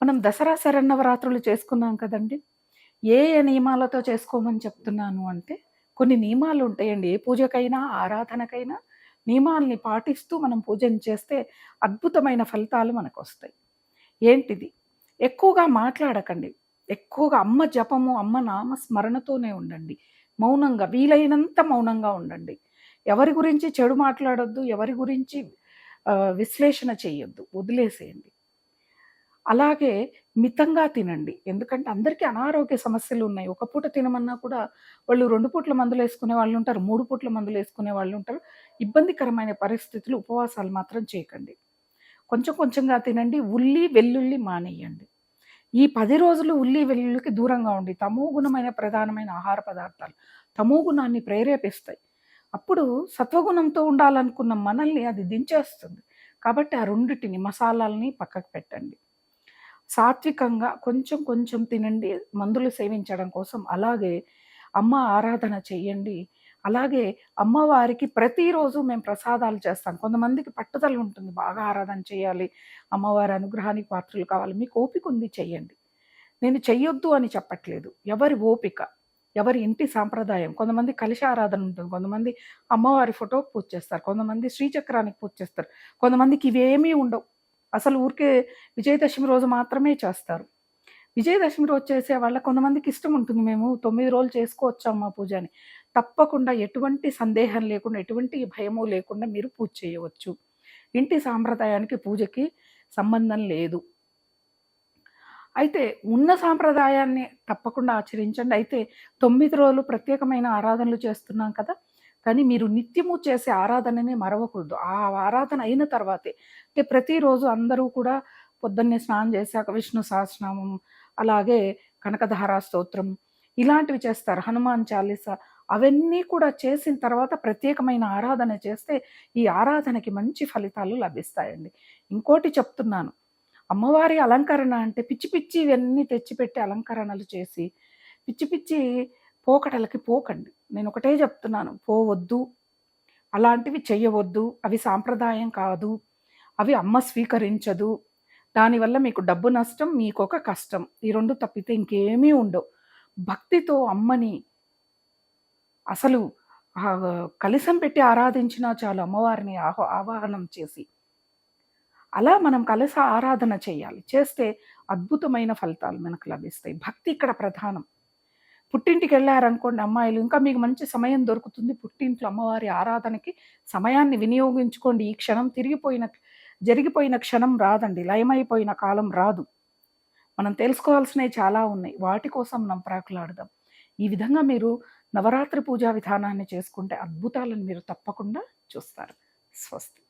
మనం దసరా శరన్నవరాత్రులు చేసుకున్నాం కదండి. ఏ ఏ నియమాలతో చేసుకోమని చెప్తున్నాను అంటే కొన్ని నియమాలు ఉంటాయండి. ఏ పూజకైనా ఆరాధనకైనా నియమాల్ని పాటిస్తూ మనం పూజను చేస్తే అద్భుతమైన ఫలితాలు మనకు వస్తాయి ఏంటిది? ఎక్కువగా మాట్లాడకండి. ఎక్కువగా అమ్మ జపము అమ్మ నామ స్మరణతోనే ఉండండి. మౌనంగా వీలైనంత మౌనంగా ఉండండి. ఎవరి గురించి చెడు మాట్లాడొద్దు ఎవరి గురించి విశ్లేషణ చేయొద్దు వదిలేసేయండి. అలాగే మితంగా తినండి. ఎందుకంటే అందరికీ అనారోగ్య సమస్యలు ఉన్నాయి. ఒక పూట తినమన్నా కూడా వాళ్ళు రెండు పూట్ల మందులు వేసుకునే వాళ్ళు ఉంటారు మూడు పూట్ల మందులు వేసుకునే వాళ్ళు ఉంటారు. ఇబ్బందికరమైన పరిస్థితులు ఉపవాసాలు మాత్రం చేయకండి. కొంచెం కొంచెంగా తినండి. ఉల్లి వెల్లుల్లి మానేయండి. ఈ పది రోజులు ఉల్లి వెల్లుల్లికి దూరంగా ఉండి తమో గుణమైన ప్రధానమైన ఆహార పదార్థాలు తమో గుణాన్ని ప్రేరేపిస్తాయి. అప్పుడు సత్వగుణంతో ఉండాలనుకున్న మనల్ని అది దించేస్తుంది. కాబట్టి ఆ రెండిటిని మసాలాలని పక్కకు పెట్టండి. సాత్వికంగా కొంచెం కొంచెం తినండి మందులు సేవించడం కోసం. అలాగే అమ్మ ఆరాధన చేయండి. అలాగే అమ్మవారికి ప్రతిరోజు మేము ప్రసాదాలు చేస్తాం. కొంతమందికి పట్టుదల ఉంటుంది బాగా ఆరాధన చేయాలి అమ్మవారి అనుగ్రహానికి పాత్రలు కావాలి మీకు ఓపిక ఉంది చెయ్యండి నేను చెయ్యొద్దు అని చెప్పట్లేదు. ఎవరి ఓపిక ఎవరి ఇంటి సాంప్రదాయం. కొంతమంది కలిసి ఆరాధన ఉంటుంది కొంతమంది అమ్మవారి ఫోటోకి పూజ చేస్తారు కొంతమంది శ్రీచక్రానికి పూజ చేస్తారు కొంతమందికి ఇవేమీ ఉండవు. అసలు ఊరికే విజయదశమి రోజు మాత్రమే చేస్తారు. విజయదశమి రోజు చేసే వాళ్ళ కొంతమందికి ఇష్టం ఉంటుంది. మేము తొమ్మిది రోజులు చేసుకోవచ్చు మా పూజ అని. తప్పకుండా ఎటువంటి సందేహం లేకుండా ఎటువంటి భయము లేకుండా మీరు పూజ చేయవచ్చు. ఇంటి సాంప్రదాయానికి పూజకి సంబంధం లేదు. అయితే ఉన్న సాంప్రదాయాన్ని తప్పకుండా ఆచరించండి. అయితే తొమ్మిది రోజులు ప్రత్యేకమైన ఆరాధనలు చేస్తున్నాం కదా కానీ మీరు నిత్యము చేసే ఆరాధనని మరవకూడదు. ఆ ఆరాధన అయిన తర్వాతే. అంటే ప్రతిరోజు అందరూ కూడా పొద్దున్నే స్నానం చేశాక విష్ణు సహస్రనామం అలాగే కనకధారా స్తోత్రం ఇలాంటివి చేస్తారు. హనుమాన్ చాలీస అవన్నీ కూడా చేసిన తర్వాత ప్రత్యేకమైన ఆరాధన చేస్తే ఈ ఆరాధనకి మంచి ఫలితాలు లభిస్తాయండి. ఇంకోటి చెప్తున్నాను. అమ్మవారి అలంకరణ అంటే పిచ్చి పిచ్చి ఇవన్నీ తెచ్చిపెట్టి అలంకరణలు చేసి పిచ్చి పిచ్చి పోకడలకి పోకండి. నేను ఒకటే చెప్తున్నాను పోవద్దు. అలాంటివి చెయ్యవద్దు. అవి సాంప్రదాయం కాదు. అవి అమ్మ స్వీకరించదు. దానివల్ల మీకు డబ్బు నష్టం మీకు ఒక కష్టం. ఈ రెండు తప్పితే ఇంకేమీ ఉండవు. భక్తితో అమ్మని అసలు కలిసం కలశం పెట్టి ఆరాధించినా చాలు అమ్మవారిని ఆహో ఆవాహనం చేసి. అలా మనం కలశ ఆరాధన చేయాలి. చేస్తే అద్భుతమైన ఫలితాలు మనకు లభిస్తాయి. భక్తి ఇక్కడ ప్రధానం. పుట్టింటికి వెళ్ళారనుకోండి అమ్మాయిలు ఇంకా మీకు మంచి సమయం దొరుకుతుంది పుట్టింట్లో అమ్మవారి ఆరాధనకి. సమయాన్ని వినియోగించుకోండి. ఈ క్షణం తిరిగిపోయిన జరిగిపోయిన క్షణం రాదండి. లయమైపోయిన కాలం రాదు. మనం తెలుసుకోవాల్సినవి చాలా ఉన్నాయి. వాటి కోసం మనం ప్రాకులాడదాం ఈ విధంగా మీరు నవరాత్రి పూజా విధానాన్ని చేసుకుంటే అద్భుతాలను మీరు తప్పకుండా చూస్తారు. స్వస్తి.